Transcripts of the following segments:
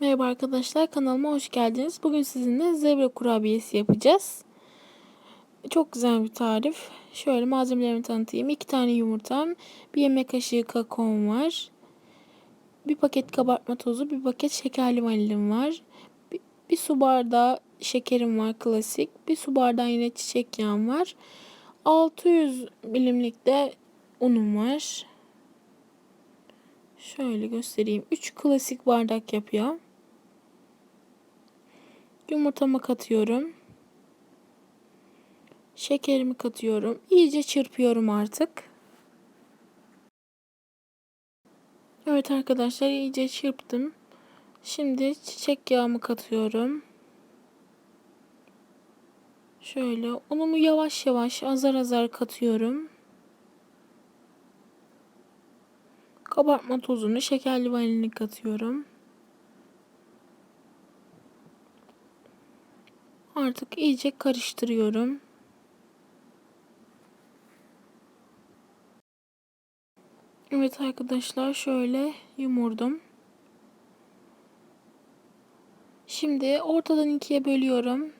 Merhaba arkadaşlar kanalıma hoş geldiniz. Bugün sizinle zebra kurabiyesi yapacağız. Çok güzel bir tarif. Şöyle malzemelerimi tanıtayım. 2 tane yumurtam, 1 yemek kaşığı kakaom var. 1 paket kabartma tozu, 1 paket şekerli vanilim var. 1, bir su bardağı şekerim var klasik. 1 su bardağı yine çiçek yağım var. 600 milimlik de unum var. Şöyle göstereyim. 3 klasik bardak yapıyor. Yumurtamı katıyorum. Şekerimi katıyorum. İyice çırpıyorum artık. Evet arkadaşlar iyice çırptım. Şimdi çiçek yağımı katıyorum. Şöyle unumu yavaş yavaş azar azar katıyorum. Kabartma tozunu, şekerli vanilini katıyorum. Artık iyice karıştırıyorum. Evet arkadaşlar şöyle yumurdum. Şimdi ortadan ikiye bölüyorum.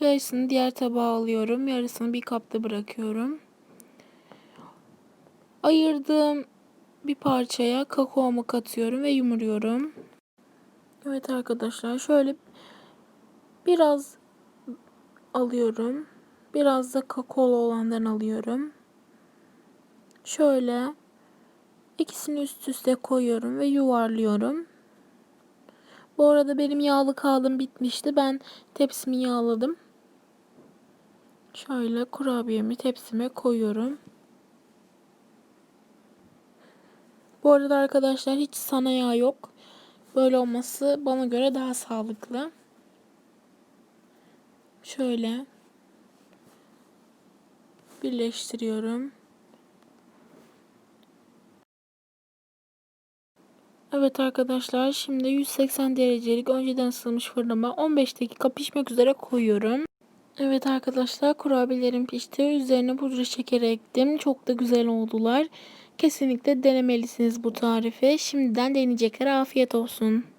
Yarısını diğer tabağa alıyorum. Yarısını bir kapta bırakıyorum. Ayırdığım bir parçaya kakaomu katıyorum ve yumuruyorum. Evet arkadaşlar şöyle biraz alıyorum. Biraz da kakaolu olandan alıyorum. Şöyle ikisini üst üste koyuyorum ve yuvarlıyorum. Bu arada benim yağlı kağıdım bitmişti. Ben tepsimi yağladım. Şöyle kurabiyemi tepsime koyuyorum. Bu arada arkadaşlar hiç sana yağ yok. Böyle olması bana göre daha sağlıklı. Şöyle birleştiriyorum. Evet arkadaşlar şimdi 180 derecelik önceden ısınmış fırınıma 15 dakika pişmek üzere koyuyorum. Evet arkadaşlar kurabiyelerim pişti. Üzerine pudra şekeri ektim. Çok da güzel oldular. Kesinlikle denemelisiniz bu tarifi. Şimdiden deneyeceklere afiyet olsun.